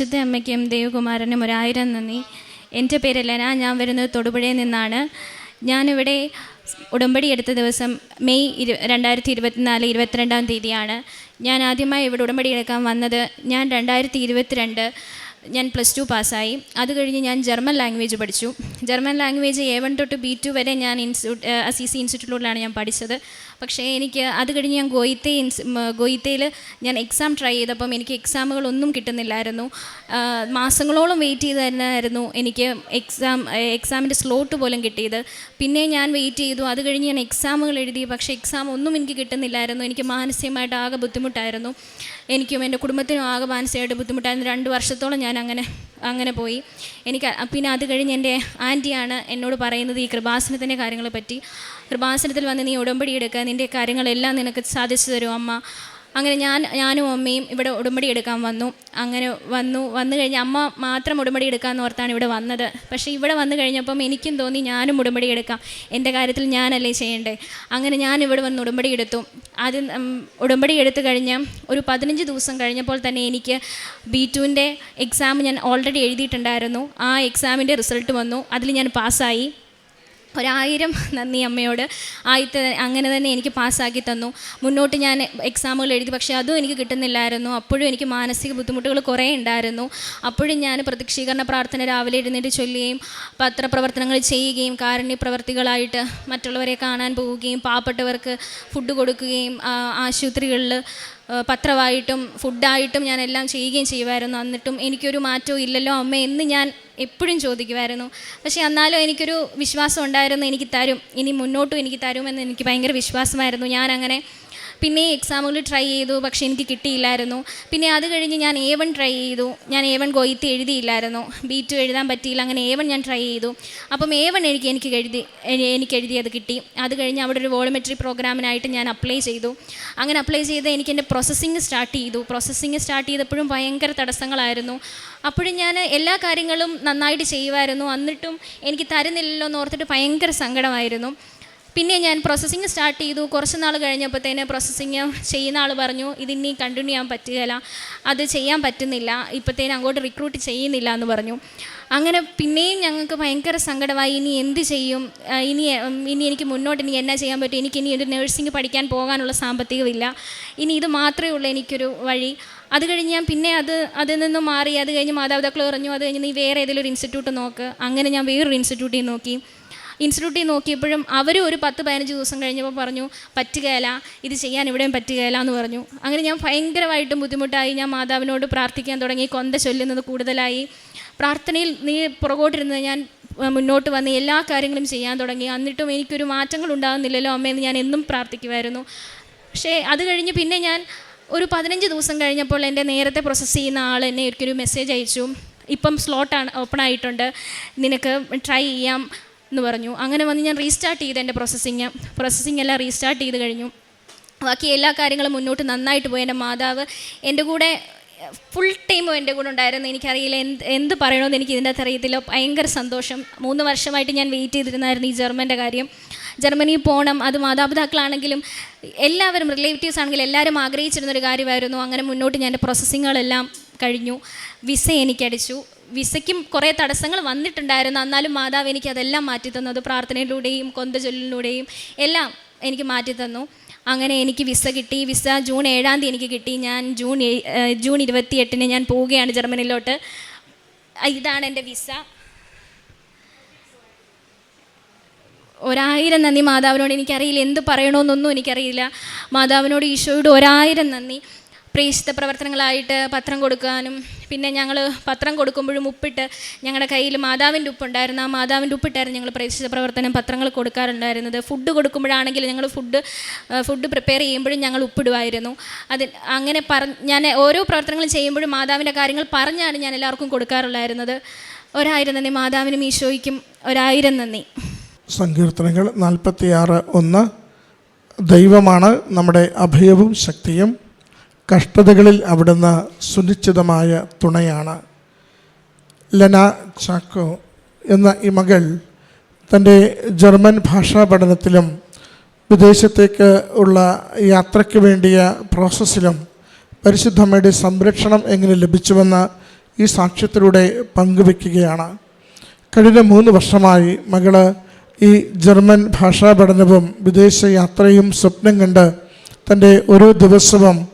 പരിശുദ്ധ അമ്മയ്ക്കും ദേവകുമാരനും ഒരായിരം നന്ദി. എന്റെ പേര് ലെന ഞാൻ വരുന്നത് തൊടുപുഴയിൽ നിന്നാണ്. ഞാനിവിടെ ഉടമ്പടി എടുത്ത ദിവസം മെയ് ഇരു രണ്ടായിരത്തി ഇരുപത്തിനാല് ഇരുപത്തിരണ്ടാം തീയതിയാണ്. ഞാൻ ആദ്യമായി ഇവിടെ ഉടമ്പടി എടുക്കാൻ വന്നത് ഞാൻ രണ്ടായിരത്തി ഇരുപത്തിരണ്ട് ഞാൻ പ്ലസ് ടു പാസ്സായി. അത് കഴിഞ്ഞ് ഞാൻ ജർമ്മൻ ലാംഗ്വേജ് പഠിച്ചു. ജർമ്മൻ ലാംഗ്വേജ് എ വൺ തൊട്ട് ബി ടു വരെ ഞാൻ ഇൻസ്റ്റിറ്റ്യൂട്ട് അസി സി ഇൻസ്റ്റിറ്റ്യൂട്ടിലാണ് ഞാൻ പഠിച്ചത്. പക്ഷേ എനിക്ക് അത് കഴിഞ്ഞ് ഞാൻ ഗോയിത്തെ ഗോയിത്തയിൽ ഞാൻ എക്സാം ട്രൈ ചെയ്തപ്പം എനിക്ക് എക്സാമുകളൊന്നും കിട്ടുന്നില്ലായിരുന്നു. മാസങ്ങളോളം വെയിറ്റ് ചെയ്തായിരുന്നു എനിക്ക് എക്സാം എക്സാമിന്റെ സ്ലോട്ട് പോലും കിട്ടിയത്. പിന്നെ ഞാൻ വെയിറ്റ് ചെയ്തു. അത് കഴിഞ്ഞ് ഞാൻ എക്സാമുകൾ എഴുതി. പക്ഷേ എക്സാം ഒന്നും എനിക്ക് കിട്ടുന്നില്ലായിരുന്നു. എനിക്ക് മാനസികമായിട്ട് ആകെ ബുദ്ധിമുട്ടായിരുന്നു. എനിക്കും എന്റെ കുടുംബത്തിനും ആകെ മാനസികമായിട്ട് ബുദ്ധിമുട്ടായിരുന്നു. രണ്ട് വർഷത്തോളം ഞാൻ അങ്ങനെ അങ്ങനെ പോയി. എനിക്ക് പിന്നെ അത് കഴിഞ്ഞ് എന്റെ ആന്റിയാണ് എന്നോട് പറയുന്നത് ഈ കൃപാസനത്തിന്റെ കാര്യങ്ങളെ പറ്റി കൃപാസനത്തിൽ വന്ന് നീ ഉടമ്പടി എടുക്കുക നിന്റെ കാര്യങ്ങളെല്ലാം നിനക്ക് സാധിച്ചു തരും അമ്മ. അങ്ങനെ ഞാൻ ഞാനും അമ്മയും ഇവിടെ ഉടമ്പടി എടുക്കാൻ വന്നു. അങ്ങനെ വന്നു വന്നു കഴിഞ്ഞ് അമ്മ മാത്രം ഉടമ്പടി എടുക്കാമെന്ന് ഓർത്താണ് ഇവിടെ വന്നത്. പക്ഷേ ഇവിടെ വന്നു കഴിഞ്ഞപ്പം എനിക്കും തോന്നി ഞാനും ഉടമ്പടി എടുക്കാം. എന്റെ കാര്യത്തിൽ ഞാനല്ലേ ചെയ്യേണ്ടേ? അങ്ങനെ ഞാൻ ഇവിടെ വന്ന് ഉടമ്പടി എടുത്തു. ഉം, ഉടമ്പടി എടുത്തു കഴിഞ്ഞ് ഒരു പതിനഞ്ച് ദിവസം കഴിഞ്ഞപ്പോൾ തന്നെ എനിക്ക് ബി ടുവിന്റെ എക്സാം ഞാൻ ഓൾറെഡി എഴുതിയിട്ടുണ്ടായിരുന്നു. ആ എക്സാമിന്റെ റിസൾട്ട് വന്നു. അതിൽ ഞാൻ പാസ്സായി. ഒരായിരം നന്ദി അമ്മയോട്. ആയിത്ത അങ്ങനെ തന്നെ എനിക്ക് പാസ്സാക്കി തന്നു. മുന്നോട്ട് ഞാൻ എക്സാമുകൾ എഴുതി. പക്ഷേ അതും എനിക്ക് കിട്ടുന്നില്ലായിരുന്നു. അപ്പോഴും എനിക്ക് മാനസിക ബുദ്ധിമുട്ടുകൾ കുറേ ഉണ്ടായിരുന്നു. അപ്പോഴും ഞാൻ പ്രതീക്ഷീകരണ പ്രാർത്ഥന രാവിലെ എഴുന്നേറ്റ് ചൊല്ലുകയും പത്രപ്രവർത്തനങ്ങൾ ചെയ്യുകയും കാരുണ്യ പ്രവർത്തികളായിട്ട് മറ്റുള്ളവരെ കാണാൻ പോവുകയും പാവപ്പെട്ടവർക്ക് ഫുഡ് കൊടുക്കുകയും ആശുപത്രികളിൽ പത്രമായിട്ടും ഫുഡായിട്ടും ഞാൻ എല്ലാം ചെയ്യുകയും ചെയ്യുമായിരുന്നു. എന്നിട്ടും എനിക്കൊരു മാറ്റവും ഇല്ലല്ലോ അമ്മ എന്ന് ഞാൻ എപ്പോഴും ചോദിക്കുമായിരുന്നു. പക്ഷേ എന്നാലും എനിക്കൊരു വിശ്വാസം ഉണ്ടായിരുന്നു എനിക്ക് തരും. ഇനി മുന്നോട്ടും എനിക്ക് തരുമെന്ന് എനിക്ക് ഭയങ്കര വിശ്വാസമായിരുന്നു. ഞാൻ അങ്ങനെ പിന്നെ എക്സാമുകൾ ട്രൈ ചെയ്തു പക്ഷേ എനിക്ക് കിട്ടിയില്ലായിരുന്നു. പിന്നെ അത് കഴിഞ്ഞ് ഞാൻ എ വൺ ട്രൈ ചെയ്തു. ഞാൻ എ വൺ ഗോയിത്ത് എഴുതിയില്ലായിരുന്നു. ബി ടു എഴുതാൻ പറ്റിയില്ല. അങ്ങനെ എ വൺ ഞാൻ ട്രൈ ചെയ്തു. അപ്പം എ വൺ എനിക്ക് എനിക്ക് എഴുതി എനിക്ക് എഴുതിയത് കിട്ടി. അത് കഴിഞ്ഞ് അവിടെ ഒരു വോളമെട്രി പ്രോഗ്രാമിനായിട്ട് ഞാൻ അപ്ലൈ ചെയ്തു. അങ്ങനെ അപ്ലൈ ചെയ്ത് എനിക്ക് എന്റെ പ്രോസസ്സിങ് സ്റ്റാർട്ട് ചെയ്തു. പ്രോസസ്സിങ് സ്റ്റാർട്ട് ചെയ്തപ്പോഴും ഭയങ്കര തടസ്സങ്ങളായിരുന്നു. അപ്പോഴും ഞാൻ എല്ലാ കാര്യങ്ങളും നന്നായിട്ട് ചെയ്യുമായിരുന്നു എന്നിട്ടും എനിക്ക് തരുന്നില്ലല്ലോ എന്ന് ഓർത്തിട്ട് ഭയങ്കര സങ്കടമായിരുന്നു. പിന്നെ ഞാൻ പ്രോസസ്സിങ് സ്റ്റാർട്ട് ചെയ്തു. കുറച്ച് നാൾ കഴിഞ്ഞപ്പോഴത്തേന് പ്രോസസ്സിങ് ചെയ്യുന്ന ആൾ പറഞ്ഞു ഇതിനി കണ്ടിന്യൂ ചെയ്യാൻ പറ്റുകയില്ല. അത് ചെയ്യാൻ പറ്റുന്നില്ല. ഇപ്പോഴത്തേന് അങ്ങോട്ട് റിക്രൂട്ട് ചെയ്യുന്നില്ല എന്ന് പറഞ്ഞു. അങ്ങനെ പിന്നെയും ഞങ്ങൾക്ക് ഭയങ്കര സങ്കടമായി. ഇനി എന്ത് ചെയ്യും? ഇനി ഇനി എനിക്ക് മുന്നോട്ട് ഇനി എന്നാ ചെയ്യാൻ പറ്റും? എനിക്ക് ഇനി ഒരു നഴ്സിംഗ് പഠിക്കാൻ പോകാനുള്ള സാമ്പത്തികമില്ല. ഇനി ഇത് മാത്രമേ ഉള്ളൂ എനിക്കൊരു വഴി. അത് കഴിഞ്ഞ് ഞാൻ പിന്നെ അത് അതിൽ നിന്ന് മാറി. അത് കഴിഞ്ഞ് മാതാപിതാക്കൾ പറഞ്ഞു അത് കഴിഞ്ഞ് നീ വേറെ ഏതെങ്കിലും ഒരു ഇൻസ്റ്റിറ്റ്യൂട്ട് നോക്ക്. അങ്ങനെ ഞാൻ വേറൊരു ഇൻസ്റ്റിറ്റ്യൂട്ടിൽ നോക്കി. ഇൻസ്റ്റിറ്റ്യൂട്ടിൽ നോക്കിയപ്പോഴും അവരും ഒരു പത്ത് പതിനഞ്ച് ദിവസം കഴിഞ്ഞപ്പോൾ പറഞ്ഞു പറ്റുകയില്ല ഇത് ചെയ്യാൻ ഇവിടെയും പറ്റുകയില്ല എന്ന് പറഞ്ഞു. അങ്ങനെ ഞാൻ ഭയങ്കരമായിട്ടും ബുദ്ധിമുട്ടായി. ഞാൻ മാതാവിനോട് പ്രാർത്ഥിക്കാൻ തുടങ്ങി. കൊന്ത ചൊല്ലുന്നത് കൂടുതലായി. പ്രാർത്ഥനയിൽ നീ പുറകോട്ടിരുന്നത് ഞാൻ മുന്നോട്ട് വന്ന് എല്ലാ കാര്യങ്ങളും ചെയ്യാൻ തുടങ്ങി. എന്നിട്ടും എനിക്കൊരു മാറ്റങ്ങൾ ഉണ്ടാകുന്നില്ലല്ലോ അമ്മയെന്ന് ഞാൻ എന്നും പ്രാർത്ഥിക്കുമായിരുന്നു. പക്ഷേ അത് കഴിഞ്ഞ് പിന്നെ ഞാൻ ഒരു പതിനഞ്ച് ദിവസം കഴിഞ്ഞപ്പോൾ എന്റെ നേരത്തെ പ്രോസസ്സ് ചെയ്യുന്ന ആൾ എന്നെ ഒരിക്കലും മെസ്സേജ് അയച്ചു. ഇപ്പം സ്ലോട്ടാണ് ഓപ്പൺ ആയിട്ടുണ്ട്. നിനക്ക് ട്രൈ ചെയ്യാം. എന്ന് പറഞ്ഞു. അങ്ങനെ വന്ന് ഞാൻ റീസ്റ്റാർട്ട് ചെയ്ത് എന്റെ പ്രോസസ്സിങ് പ്രോസസ്സിങ് എല്ലാം റീസ്റ്റാർട്ട് ചെയ്ത് കഴിഞ്ഞു. ബാക്കി എല്ലാ കാര്യങ്ങളും മുന്നോട്ട് നന്നായിട്ട് പോയി. എന്റെ മാതാവ് എന്റെ കൂടെ ഫുൾ ടൈമും എന്റെ കൂടെ ഉണ്ടായിരുന്നു. എനിക്കറിയില്ല എന്ത് എന്ത് പറയണമെന്ന് എനിക്ക് ഇതിന്റെ അകത്ത് അറിയത്തില്ല. ഭയങ്കര സന്തോഷം. മൂന്ന് വർഷമായിട്ട് ഞാൻ വെയിറ്റ് ചെയ്തിരുന്നായിരുന്നു ഈ ജർമ്മന്റെ കാര്യം. ജർമ്മനിയിൽ പോകണം അത് മാതാപിതാക്കളാണെങ്കിലും എല്ലാവരും റിലേറ്റീവ്സ് ആണെങ്കിലും എല്ലാവരും ആഗ്രഹിച്ചിരുന്നൊരു കാര്യമായിരുന്നു. അങ്ങനെ മുന്നോട്ട് ഞാൻ പ്രോസസ്സിങ്ങുകളെല്ലാം കഴിഞ്ഞു. വിസ എനിക്കടിച്ചു. വിസയ്ക്കും കുറേ തടസ്സങ്ങൾ വന്നിട്ടുണ്ടായിരുന്നു. എന്നാലും മാതാവ് എനിക്ക് അതെല്ലാം മാറ്റി തന്നത് പ്രാർത്ഥനയിലൂടെയും കൊന്ത ചൊല്ലിലൂടെയും എല്ലാം എനിക്ക് മാറ്റി തന്നു അങ്ങനെ എനിക്ക് വിസ കിട്ടി. വിസ ജൂൺ ഏഴാം തീയതി എനിക്ക് കിട്ടി. ഞാൻ ജൂൺ ജൂൺ ഇരുപത്തി എട്ടിന് ഞാൻ പോവുകയാണ് ജർമ്മനിയിലോട്ട്. ഇതാണ് എന്റെ വിസ. ഒരായിരം നന്ദി മാതാവിനോട്. എനിക്കറിയില്ല. എന്ത് പറയണമെന്നൊന്നും എനിക്കറിയില്ല. മാതാവിനോട് ഈശോയോട് ഒരായിരം നന്ദി. പ്രേക്ഷിത പ്രവർത്തനങ്ങളായിട്ട് പത്രം കൊടുക്കാനും പിന്നെ ഞങ്ങൾ പത്രം കൊടുക്കുമ്പോഴും ഉപ്പിട്ട് ഞങ്ങളുടെ കയ്യിൽ മാതാവിന്റെ ഉപ്പുണ്ടായിരുന്നു. ആ മാതാവിന്റെ ഉപ്പിട്ടായിരുന്നു ഞങ്ങൾ പ്രേക്ഷിത പ്രവർത്തനം പത്രങ്ങൾ കൊടുക്കാറുണ്ടായിരുന്നത്. ഫുഡ് കൊടുക്കുമ്പോഴാണെങ്കിൽ ഞങ്ങൾ ഫുഡ് ഫുഡ് പ്രിപ്പയർ ചെയ്യുമ്പോഴും ഞങ്ങൾ ഉപ്പിടുമായിരുന്നു അത് അങ്ങനെ പറ ഞാൻ ഓരോ പ്രവർത്തനങ്ങളും ചെയ്യുമ്പോഴും മാതാവിന്റെ കാര്യങ്ങൾ പറഞ്ഞാണ് ഞാൻ എല്ലാവർക്കും കൊടുക്കാറുള്ളായിരുന്നത്. ഒരായിരം നന്ദി. മാതാവിനും ഈശോയ്ക്കും ഒരായിരം നന്ദി. സങ്കീർത്തനങ്ങൾ നാൽപ്പത്തിയാറ് ഒന്ന്. ദൈവമാണ് നമ്മുടെ അഭയവും ശക്തിയും. കഷ്ടതകളിൽ അവിടുന്ന് സുനിശ്ചിതമായ തുണയാണ്. ലന ചാക്കോ എന്ന ഈ മകൾ തന്റെ ജർമ്മൻ ഭാഷാ പഠനത്തിലും വിദേശത്തേക്ക് ഉള്ള യാത്രയ്ക്ക് വേണ്ടിയ പ്രോസസ്സിലും പരിശുദ്ധമ്മയുടെ സംരക്ഷണം എങ്ങനെ ലഭിച്ചുവെന്ന് ഈ സാക്ഷ്യത്തിലൂടെ പങ്കുവെക്കുകയാണ്. കഴിഞ്ഞ മൂന്ന് വർഷമായി മകൾ ഈ ജർമ്മൻ ഭാഷാ പഠനവും വിദേശ യാത്രയും സ്വപ്നം കണ്ട് തന്റെ ഓരോ ദിവസവും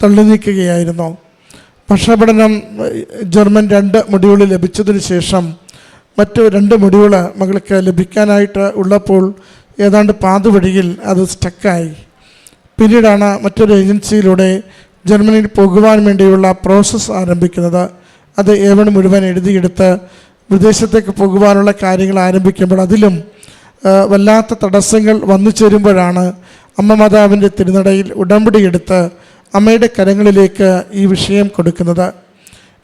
തള്ളി നീക്കുകയായിരുന്നു. ഭാഷാ പഠനം ജർമ്മൻ രണ്ട് മൊഡ്യൂൾ ലഭിച്ചതിന് ശേഷം മറ്റു രണ്ട് മൊഡ്യൂൾ മകൾക്ക് ലഭിക്കാനായിട്ട് ഉള്ളപ്പോൾ ഏതാണ്ട് പാതുവഴിയിൽ അത് സ്റ്റക്കായി. പിന്നീടാണ് മറ്റൊരു ഏജൻസിയിലൂടെ ജർമ്മനിയിൽ പോകുവാൻ വേണ്ടിയുള്ള പ്രോസസ്സ് ആരംഭിക്കുന്നത്. അത് ഏവൺ മുഴുവൻ എഴുതിയെടുത്ത് വിദേശത്തേക്ക് പോകുവാനുള്ള കാര്യങ്ങൾ ആരംഭിക്കുമ്പോൾ അതിലും വല്ലാത്ത തടസ്സങ്ങൾ വന്നു ചേരുമ്പോഴാണ് അമ്മ മാതാവിന്റെ തിരുനടയിൽ ഉടമ്പടിയെടുത്ത് അമ്മയുടെ കരങ്ങളിലേക്ക് ഈ വിഷയം കൊടുക്കുന്നത്.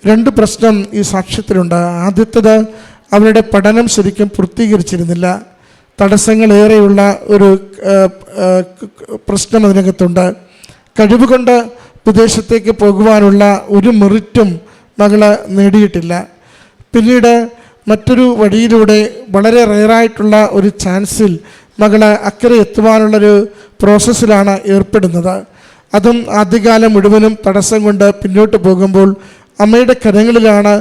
രണ്ട് പ്രശ്നം ഈ സാക്ഷ്യത്തിലുണ്ട്. ആദ്യത്തേത് അവരുടെ പഠനം ശരിക്കും പൂർത്തീകരിച്ചിരുന്നില്ല. തടസ്സങ്ങളേറെയുള്ള ഒരു പ്രശ്നം അതിനകത്തുണ്ട്. കഴിവുകൊണ്ട് വിദേശത്തേക്ക് പോകുവാനുള്ള ഒരു മെറിറ്റും മകൾ നേടിയിട്ടില്ല. പിന്നീട് മറ്റൊരു വഴിയിലൂടെ വളരെ റെയറായിട്ടുള്ള ഒരു ചാൻസിൽ മകൾ അക്കരെ എത്തുവാനുള്ളൊരു പ്രോസസ്സിലാണ് ഏർപ്പെടുന്നത്. അതും ആദ്യകാലം മുഴുവനും തടസ്സം കൊണ്ട് പിന്നോട്ട് പോകുമ്പോൾ അമ്മയുടെ കരങ്ങളിലാണ്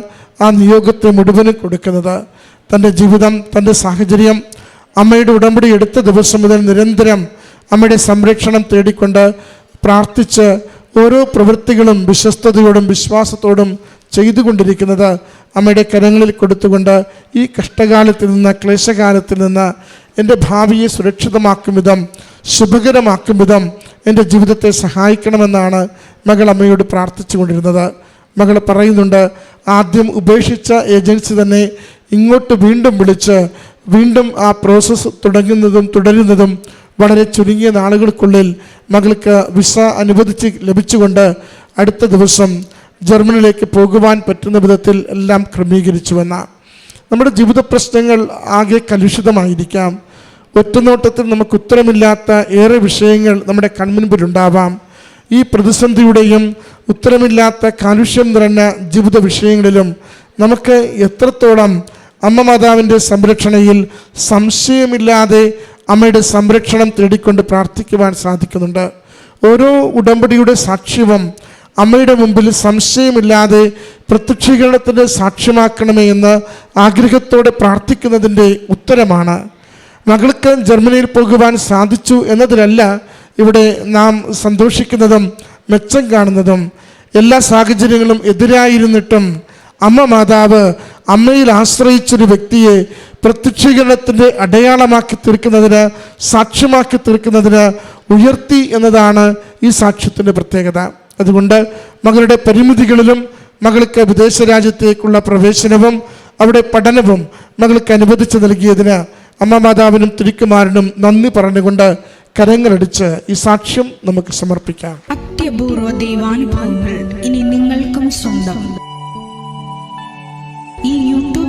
ആ നിയോഗത്തെ മുഴുവനും കൊടുക്കുന്നത്. തന്റെ ജീവിതം തന്റെ സാഹചര്യം അമ്മയുടെ ഉടമ്പടി എടുത്ത ദിവസം മുതൽ നിരന്തരം അമ്മയുടെ സംരക്ഷണം തേടിക്കൊണ്ട് പ്രാർത്ഥിച്ച് ഓരോ പ്രവൃത്തികളും വിശ്വസ്തയോടും വിശ്വാസത്തോടും ചെയ്തുകൊണ്ടിരിക്കുന്നത് അമ്മയുടെ കരങ്ങളിൽ കൊടുത്തുകൊണ്ട് ഈ കഷ്ടകാലത്തിൽ നിന്ന് ക്ലേശകാലത്തിൽ നിന്ന് എന്റെ ഭാവിയെ സുരക്ഷിതമാക്കും വിധം ശുഭകരമാക്കും വിധം എന്റെ ജീവിതത്തെ സഹായിക്കണമെന്നാണ് മകൾ അമ്മയോട് പ്രാർത്ഥിച്ചു കൊണ്ടിരുന്നത് മകൾ പറയുന്നുണ്ട് ആദ്യം ഉപേക്ഷിച്ച ഏജൻസി തന്നെ ഇങ്ങോട്ട് വീണ്ടും വിളിച്ച് വീണ്ടും ആ പ്രോസസ്സ് തുടങ്ങുന്നതും തുടരുന്നതും വളരെ ചുരുങ്ങിയ നാളുകൾക്കുള്ളിൽ മകൾക്ക് വിസ അനുവദിച്ച് ലഭിച്ചുകൊണ്ട് അടുത്ത ദിവസം ജർമ്മനിയിലേക്ക് പോകുവാൻ പറ്റുന്ന വിധത്തിൽ എല്ലാം ക്രമീകരിച്ചുവെന്ന. നമ്മുടെ ജീവിത പ്രശ്നങ്ങൾ ആകെ കലുഷിതമായിരിക്കാം. ഒറ്റനോട്ടത്തിൽ നമുക്ക് ഉത്തരമില്ലാത്ത ഏറെ വിഷയങ്ങൾ നമ്മുടെ കൺമുൻപിലുണ്ടാവാം. ഈ പ്രതിസന്ധിയുടെയും ഉത്തരമില്ലാത്ത കാലുഷ്യം നിറഞ്ഞ ജീവിത വിഷയങ്ങളിലും നമുക്ക് എത്രത്തോളം അമ്മ മാതാവിന്റെ സംരക്ഷണയിൽ സംശയമില്ലാതെ അമ്മയുടെ സംരക്ഷണം തേടിക്കൊണ്ട് പ്രാർത്ഥിക്കുവാൻ സാധിക്കുന്നുണ്ട്. ഓരോ ഉടമ്പടിയുടെ സാക്ഷ്യവും അമ്മയുടെ മുമ്പിൽ സംശയമില്ലാതെ പ്രത്യക്ഷീകരണത്തിന്റെ സാക്ഷ്യമാക്കണമേ എന്ന് ആഗ്രഹത്തോടെ പ്രാർത്ഥിക്കുന്നതിന്റെ ഉത്തരമാണ്. മകൾക്ക് ജർമ്മനിയിൽ പോകുവാൻ സാധിച്ചു എന്നതിലല്ല ഇവിടെ നാം സന്തോഷിക്കുന്നതും മെച്ചം കാണുന്നതും. എല്ലാ സാഹചര്യങ്ങളും എതിരായിരുന്നിട്ടും അമ്മ മാതാവ് അമ്മയിൽ ആശ്രയിച്ചൊരു വ്യക്തിയെ പ്രത്യക്ഷീകരണത്തിന്റെ അടയാളമാക്കി തീർക്കുന്നതിന് സാക്ഷ്യമാക്കി തീർക്കുന്നതിന് ഉയർത്തി എന്നതാണ് ഈ സാക്ഷ്യത്തിന്റെ പ്രത്യേകത. അതുകൊണ്ട് മകളുടെ പരിമിതികളിലും മകൾക്ക് വിദേശ രാജ്യത്തേക്കുള്ള പ്രവേശനവും അവിടെ പഠനവും മകൾക്ക് അനുവദിച്ചു നൽകിയതിന് അമ്മ മാതാവിനും തിരിക്കുമാരനും നന്ദി പറഞ്ഞുകൊണ്ട് കരങ്ങളടിച്ച് ഈ സാക്ഷ്യം നമുക്ക് സമർപ്പിക്കാം. അത്യപൂർവ ദൈവാനുഭവങ്ങൾ ഇനി നിങ്ങൾക്കും സ്വന്തം. ഈ